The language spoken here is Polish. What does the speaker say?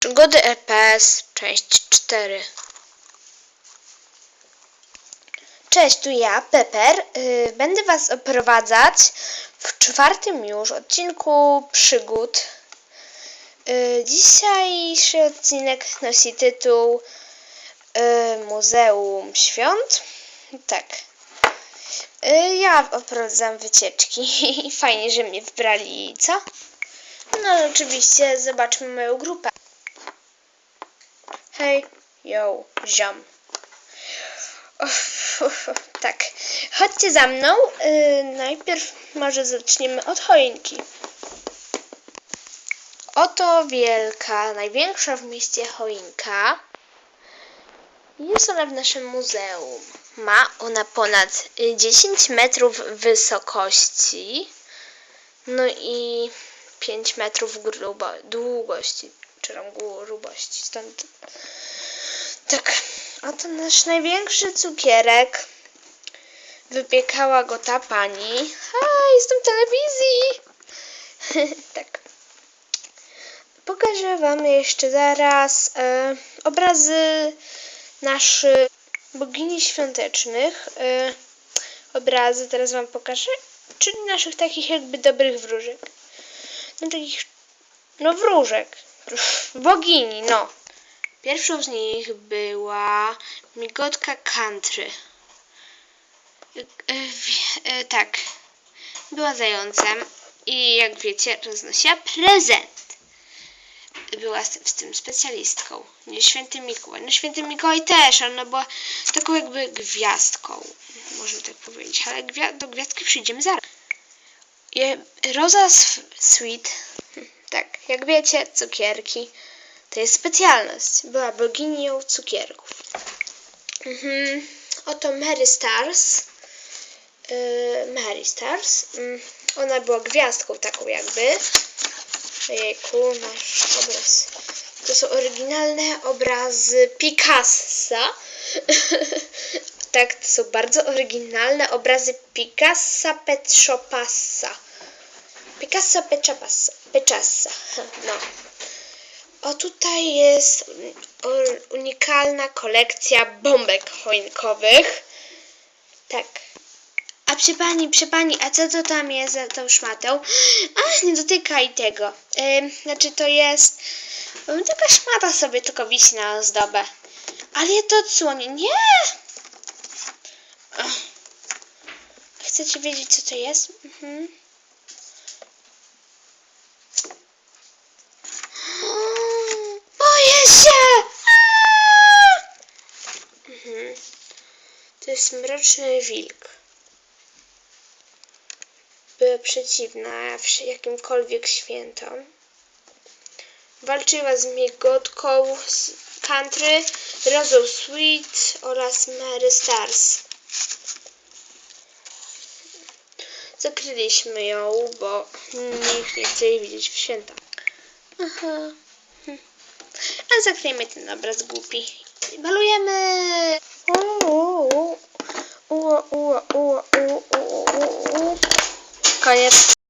Przygody EPS, część 4. Cześć, tu ja, Pepper. Yy, będę Was oprowadzać w czwartym już odcinku przygód. Yy, dzisiejszy odcinek nosi tytuł yy, Muzeum Świąt. Tak. Ja oprowadzam wycieczki. Fajnie, że mnie wybrali, co? No oczywiście zobaczmy moją grupę. Hej, yo, ziom. Uff, uff, uff, tak, chodźcie za mną. Yy, najpierw może zaczniemy od choinki. Oto wielka, największa w mieście choinka. Jest ona w naszym muzeum. Ma ona ponad y, 10 metrów wysokości. No i 5 metrów grubo, długości, czy tam grubości. Stąd tak, oto nasz największy cukierek. Wypiekała go ta pani. A, jestem w telewizji. tak. Pokażę wam jeszcze zaraz e, obrazy naszych bogini świątecznych. E, obrazy teraz wam pokażę. Czyli naszych takich jakby dobrych wróżek. No takich, no wróżek. Bogini, no. Pierwszą z nich była Migotka Country. E, e, tak. Była zającem i jak wiecie, roznosiła prezent. Była z, tym specjalistką. Nie święty Mikołaj. No święty Mikołaj też, ona była taką jakby gwiazdką. Można tak powiedzieć. Ale do gwiazdki przyjdziemy zaraz. Rosa Sw- Sweet. Tak, jak wiecie, cukierki. To jest specjalność. Była boginią cukierków. Mhm. Oto Mary Stars. Yy, Mary Stars. Mm, Ona była gwiazdką taką jakby. Jejku, nasz obraz. To są oryginalne obrazy Picassa. tak, to są bardzo oryginalne obrazy Picassa Petropassa. Picasso Pechapassa. Pechassa. No. O tutaj jest mm, unikalna kolekcja bombek choinkowych. Tak. A przy pani, przy pani, a co to tam jest za tą szmatą? Ach, nie dotykaj tego. Ym, znaczy to jest taka szmata sobie tylko wisi na ozdobę. Ale to odsłonię. Nie! Ach. Chcecie wiedzieć co to jest? Mhm. Boję się! Aaa! Mhm. To jest mroczny wilk. Była przeciwna jakimkolwiek świętom. Walczyła z migotką z country, Rosą Sweet oraz Mary Stars. Zakryliśmy ją, bo nikt nie chce jej widzieć w święta. Aha. Hm. A zakryjmy ten obraz głupi. Malujemy! о, о, о, о, о, о. Конец.